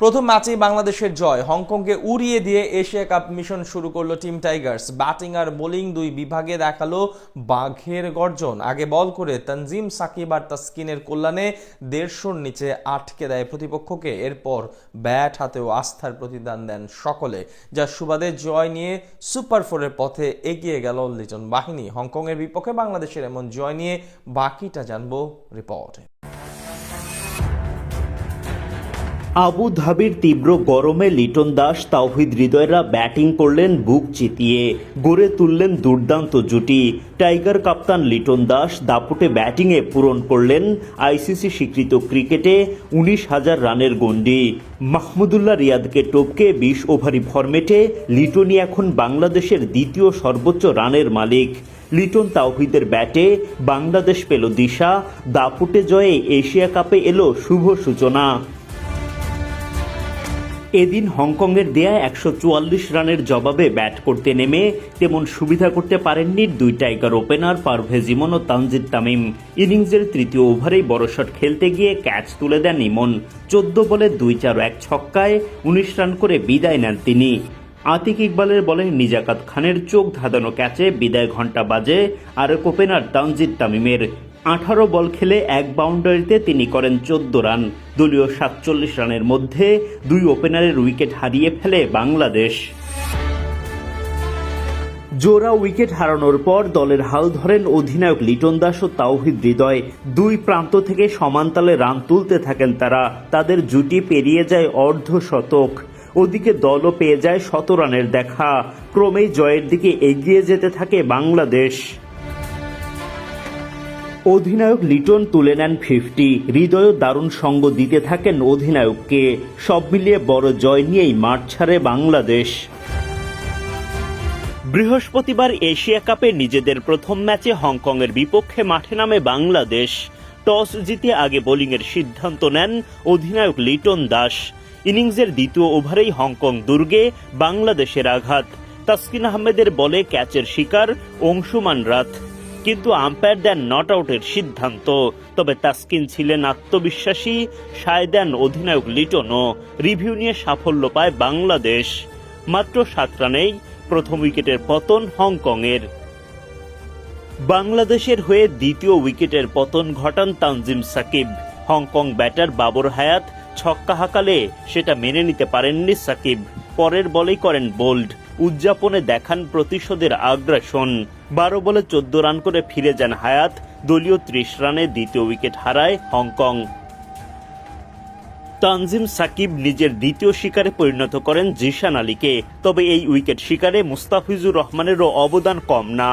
প্রথম ম্যাচেই বাংলাদেশের জয়। হংকংকে উড়িয়ে দিয়ে এশিয়া কাপ মিশন শুরু করল টিম টাইগার্স। ব্যাটিং আর বোলিং দুই বিভাগে দেখাল বাঘের গর্জন। আগে বল করে তানজিম সাকিব আর তাসকিনের কল্যাণে দেড়শোর নিচে আটকে দেয় প্রতিপক্ষকে। এরপর ব্যাট হাতেও আস্থার প্রতিদান দেন সকলে, যা সুবাদে জয় নিয়ে সুপার ফোরের পথে এগিয়ে গেল লিটন বাহিনী। হংকংয়ের বিপক্ষে বাংলাদেশের এমন জয় নিয়ে বাকিটা জানব রিপোর্টে। আবু ধাবির তীব্র গরমে লিটন দাস তাওহিদ হৃদয়রা ব্যাটিং করলেন বুক চিতিয়ে, গড়ে তুললেন দুর্দান্ত জুটি। টাইগার কাপ্তান লিটন দাস দাপুটে ব্যাটিংয়ে পূরণ করলেন আইসিসি স্বীকৃত ক্রিকেটে উনিশ হাজার রানের গন্ডি মাহমুদুল্লাহ রিয়াদকে টপকে বিশ ওভারি ফরম্যাটে লিটনই এখন বাংলাদেশের দ্বিতীয় সর্বোচ্চ রানের মালিক। লিটন তাওহিদের ব্যাটে বাংলাদেশ পেল দিশা, দাপুটে জয়ে এশিয়া কাপে এলো শুভ সূচনা। এদিন হংকংয়ের দেয়া একশো চুয়াল্লিশ রানের জবাবে ব্যাট করতে নেমে তেমন সুবিধা করতে পারেননি দুই টাইগার ওপেনার পারভেজ ইমন ও তানজিদ তামিম। ইনিংসের তৃতীয় ওভারেই বড় শট খেলতে গিয়ে ক্যাচ তুলে দেন ইমন। চোদ্দ বলে দুই চার এক ছক্কায় উনিশ রান করে বিদায় নেন তিনি। আতিক ইকবালের বলে নিজাকাত খানের চোখ ধাঁধানো ক্যাচে বিদায় ঘণ্টা বাজে আরেক ওপেনার তানজিদ তামিমের। আঠারো বল খেলে এক বাউন্ডারিতে তিনি করেন চোদ্দ রান। দলীয় সাতচল্লিশ রানের মধ্যে দুই ওপেনারের উইকেট হারিয়ে ফেলে বাংলাদেশ। জোড়া উইকেট হারানোর পর দলের হাল ধরেন অধিনায়ক লিটন দাস ও তাওহিদ হৃদয়। দুই প্রান্ত থেকে সমানতালে রান তুলতে থাকেন তারা। তাদের জুটি পেরিয়ে যায় অর্ধ শতক ওদিকে দলও পেয়ে যায় শত রানের দেখা। ক্রমেই জয়ের দিকে এগিয়ে যেতে থাকে বাংলাদেশ। অধিনায়ক লিটন তুলে নেন ফিফটি হৃদয় দারুণ সঙ্গ দিতে থাকেন অধিনায়ককে। সব মিলিয়ে বড় জয় নিয়েই মাঠ ছাড়ে বাংলাদেশ। বৃহস্পতিবার এশিয়া কাপে নিজেদের প্রথম ম্যাচে হংকংয়ের বিপক্ষে মাঠে নামে বাংলাদেশ। টস জিতে আগে বোলিংয়ের সিদ্ধান্ত নেন অধিনায়ক লিটন দাস। ইনিংসের দ্বিতীয় ওভারেই হংকং দুর্গে বাংলাদেশের আঘাত। তাসকিন আহমেদের বলে ক্যাচের শিকার অংশুমান রাত কিন্তু আম্পায়ার দেন নট আউটের সিদ্ধান্ত। তবে তাসকিন ছিলেন আত্মবিশ্বাসী, সায় দেন অধিনায়ক লিটনও। রিভিউ নিয়ে সাফল্য পায় বাংলাদেশ। মাত্র সাত রানেই প্রথম উইকেটের পতন হংকংয়ের। বাংলাদেশের হয়ে দ্বিতীয় উইকেটের পতন ঘটান Tanzim Sakib. Hong Kong batter Babar Hayat ছক্কা হাঁকালে সেটা মেনে নিতে পারেননি সাকিব। পরের বলেই করেন বোল্ড। উদযাপনে দেখান প্রতিশোধের আগ্রাসন। বারো বলে চোদ্দ রান করে ফিরে যান হায়াত, দলীয় ত্রিশ রানে দ্বিতীয় উইকেট হারায় হংকং। তানজিম সাকিব নিজের দ্বিতীয় শিকারে পরিণত করেন জিশান আলীকে, তবে এই উইকেট শিকারে মুস্তাফিজুর রহমানেরও অবদান কম না।